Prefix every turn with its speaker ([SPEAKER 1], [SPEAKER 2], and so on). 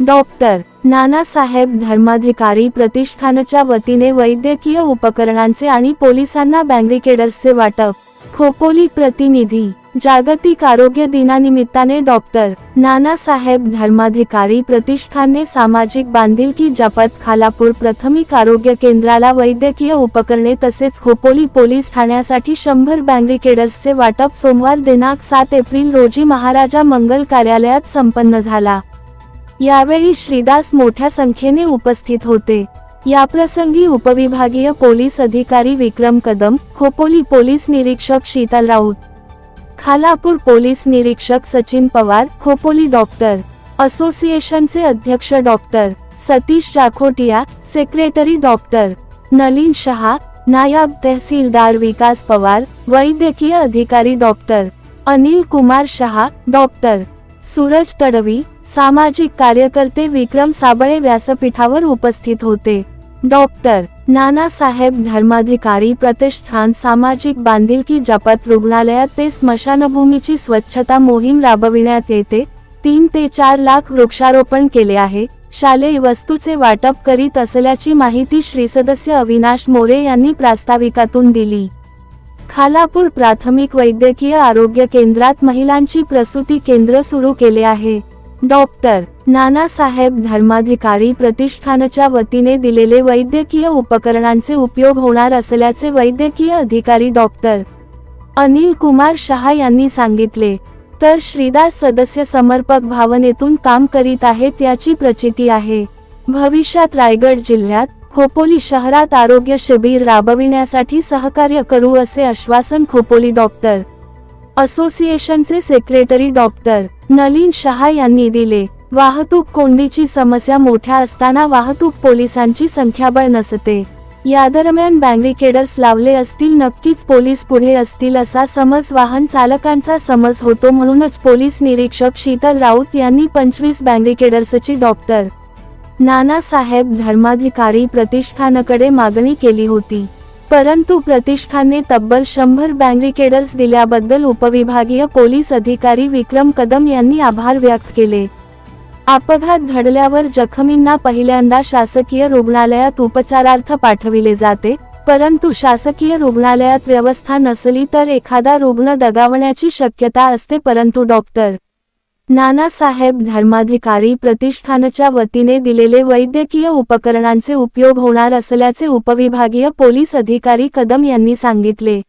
[SPEAKER 1] Doctor Nanasaheb Dharmadhikari प्रतिष्ठानच्या वतीने वैद्यकीय उपकरणांचे आणि पोलिसांना बँग्रिकेडर्सचे वाटप. खोपोली प्रतिनिधी जागतिक आरोग्य दिनानिमित्ताने डॉक्टर नानासाहेब धर्माधिकारी प्रतिष्ठानने सामाजिक बांधिलकी जपत खालापूर प्राथमिक आरोग्य केंद्राला वैद्यकीय उपकरणे तसेच खोपोली पोलीस ठाण्यासाठी शंभर बँग्रिकेडर्सचे वाटप सोमवार दिनांक सात एप्रिल रोजी महाराजा मंगल कार्यालयात संपन्न झाला. यावेळी श्रीदास मोठ्या संख्येने उपस्थित होते. याप्रसंगी उपविभागीय पोलीस अधिकारी विक्रम कदम, खोपोली पोलीस निरीक्षक शीतल राऊत, खालापूर पोलीस निरीक्षक सचिन पवार, खोपोली डॉक्टर असोसिएशनचे अध्यक्ष doctor Satish Jakhotia secretary doctor Nalin Shah, नायब तहसीलदार विकास पवार, वैद्यकीय अधिकारी डॉक्टर अनिल कुमार शहा, डॉक्टर सूरज तडवी सामाजिक कार्यकर्ते विक्रम साबळे व्यासपीठावर उपस्थित होते. डॉक्टर नानासाहेब धर्माधिकारी प्रतिष्ठान सामाजिक बांधिलकी जपत रुग्णालयात ते स्मशानभूमीची स्वच्छता मोहीम राबविण्यात येते. तीन ते चार लाख वृक्षारोपण केले आहे. शालेय वस्तूचे वाटप करीत असल्याची माहिती श्री सदस्य अविनाश मोरे यांनी प्रास्ताविकातून दिली. खालापूर प्राथमिक वैद्यकीय आरोग्य केंद्रात महिलांची प्रसूती केंद्र सुरू केले आहे. डॉक्टर नानासाहेब धर्माधिकारी प्रतिष्ठानच्या वतीने दिलेले वैद्यकीय उपकरणांचे उपयोग होणार असल्याचे वैद्यकीय अधिकारी डॉक्टर अनिल कुमार शहा यांनी सांगितले. तर श्रीदास सदस्य समर्पक भावनेतून काम करीत आहेत याची प्रचिती आहे. भविष्यात रायगड जिल्ह्यात खोपोली शहरात आरोग्य शिबिर राबविण्यासाठी सहकार्य करू असे आश्वासन खोपोली डॉक्टर असोसिएशनचे सेक्रेटरी डॉक्टर नलीन शहा यांनी दिले. वाहतूक कोंडीची समस्या मोठ्या असताना वाहतूक पोलिसांची संख्याबळ नसते. या दरम्यान बँग्रिकेडर्स लावले असतील नक्कीच पोलीस पुढे असतील असा समज वाहन चालकांचा समज होतो म्हणूनच पोलीस निरीक्षक शीतल राऊत यांनी पंचवीस बँग्रिकेडर्सची डॉक्टर नानासाहेब धर्माधिकारी प्रतिष्ठानकडे मागणी केली होती. परंतु प्रतिष्ठानने तब्बल शंभर बँग्रिकेडर्स दिल्याबद्दल उपविभागीय पोलीस अधिकारी विक्रम कदम यांनी आभार व्यक्त केले. अपघात घडल्यावर जखमींना पहिल्यांदा शासकीय रुग्णालयात उपचारार्थ पाठविले जाते परंतु शासकीय रुग्णालयात व्यवस्था नसली तर एखादा रुग्ण दगावण्याची शक्यता असते परंतु डॉक्टर नानासाहेब धर्माधिकारी प्रतिष्ठानच्या वतीने दिलेले वैद्यकीय उपकरणांचे उपयोग होणार असल्याचे उपविभागीय पोलीस अधिकारी कदम यांनी सांगितले.